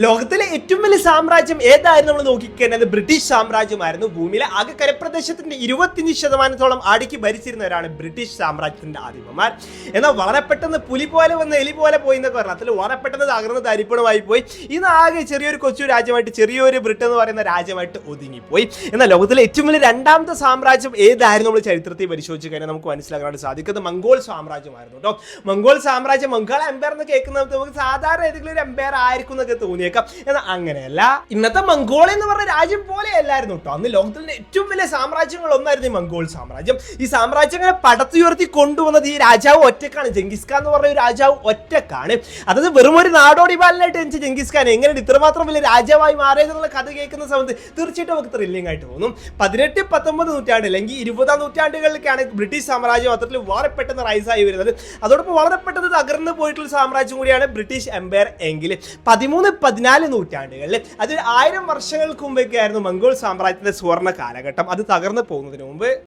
ലോകത്തിലെ ഏറ്റവും വലിയ സാമ്രാജ്യം ഏതായിരുന്നു നമ്മൾ നോക്കിക്കഴിഞ്ഞാൽ ബ്രിട്ടീഷ് സാമ്രാജ്യമായിരുന്നു. ഭൂമിയിലെ ആകെ കരപ്രദേശത്തിന്റെ ഇരുപത്തിയഞ്ച് ശതമാനത്തോളം ആടിക്ക് ഭരിച്ചിരുന്നവരാണ് ബ്രിട്ടീഷ് സാമ്രാജ്യത്തിന്റെ ആധിപന്മാർ എന്നാൽ വളരെ പെട്ടെന്ന് പുലി പോലെ വന്ന് എലി പോലെ പോയി എന്നൊക്കെ പറഞ്ഞാൽ അതിൽ വളരെ പെട്ടെന്ന് തകർന്ന് തരിപ്പണമായി പോയി. ഇന്ന് ആകെ ചെറിയൊരു കൊച്ചു രാജ്യമായിട്ട് ചെറിയൊരു ബ്രിട്ടൻ എന്ന് പറയുന്ന രാജ്യമായിട്ട് ഒതുങ്ങിപ്പോയി. എന്നാൽ ലോകത്തിലെ ഏറ്റവും വലിയ രണ്ടാമത്തെ സാമ്രാജ്യം ഏതായിരുന്നു നമ്മൾ ചരിത്രത്തിൽ പരിശോധിച്ച് കഴിഞ്ഞാൽ നമുക്ക് മനസ്സിലാക്കാനായിട്ട് സാധിക്കുന്നത് മംഗോൾ സാമ്രാജ്യമായിരുന്നു കേട്ടോ. മംഗോൾ സാമ്രാജ്യം മംഗോൾ എംപയർ എന്ന് കേൾക്കുന്നത് നമുക്ക് സാധാരണ ഏതെങ്കിലും ഒരു എംപയർ ആയിരിക്കും എന്നൊക്കെ തോന്നിയേക്കാം. എന്നാൽ അങ്ങനെയല്ല ഇന്നത്തെ മംഗോളിയ എന്ന് പറഞ്ഞ രാജ്യം പോലെയല്ലായിരുന്നു കേട്ടോ. അന്ന് ലോകത്തിലെ ഏറ്റവും വലിയ സാമ്രാജ്യങ്ങൾ ഒന്നായിരുന്നു ഈ മംഗോൾ സാമ്രാജ്യം. ഈ സാമ്രാജ്യങ്ങളെ പടത്തുയർത്തി കൊണ്ടുവന്നത് ഈ രാജാവ് ഒറ്റക്കാണ്. ജംഗിസ് ഖാൻ എന്ന് പറഞ്ഞ രാജാവ് ഒറ്റക്കാണ്. അതായത് വെറും ഒരു നാടോടി ബാലനായിട്ട് ജനിച്ച ജംഗിസ് ഖാൻ എങ്ങനെയാണ് ഇത്രമാത്രം വലിയ രാജാവായി മാറിയതെന്നുള്ള കഥ കേൾക്കുന്ന സമയത്ത് തീർച്ചയായിട്ടും നമുക്ക് ത്രില്ലിംഗ് ആയിട്ട് തോന്നും. പതിനെട്ട് പത്തൊമ്പത് നൂറ്റാണ്ട് അല്ലെങ്കിൽ ഇരുപതാം നൂറ്റാണ്ടുകളിലേക്കാണ് ബ്രിട്ടീഷ് സാമ്രാജ്യം അത്തരത്തിൽ വളരെ പെട്ടെന്ന് റൈസ് ആയി വരുന്നത്. അതോടൊപ്പം വളരെ പെട്ടെന്ന് തകർന്നു പോയിട്ടുള്ള സാമ്രാജ്യം കൂടിയാണ് ബ്രിട്ടീഷ് എംപയർ എങ്കിൽ. പതിമൂന്ന് പതിനാല് നൂറ്റാണ്ടുകളിൽ അതിൽ ആയിരം വർഷങ്ങൾക്ക് മുമ്പൊക്കെ ആയിരുന്നു മംഗോൾ സാമ്രാജ്യത്തിന്റെ സുവർണ കാലഘട്ടം. അത് തകർന്നു പോകുന്നതിന് മുമ്പ്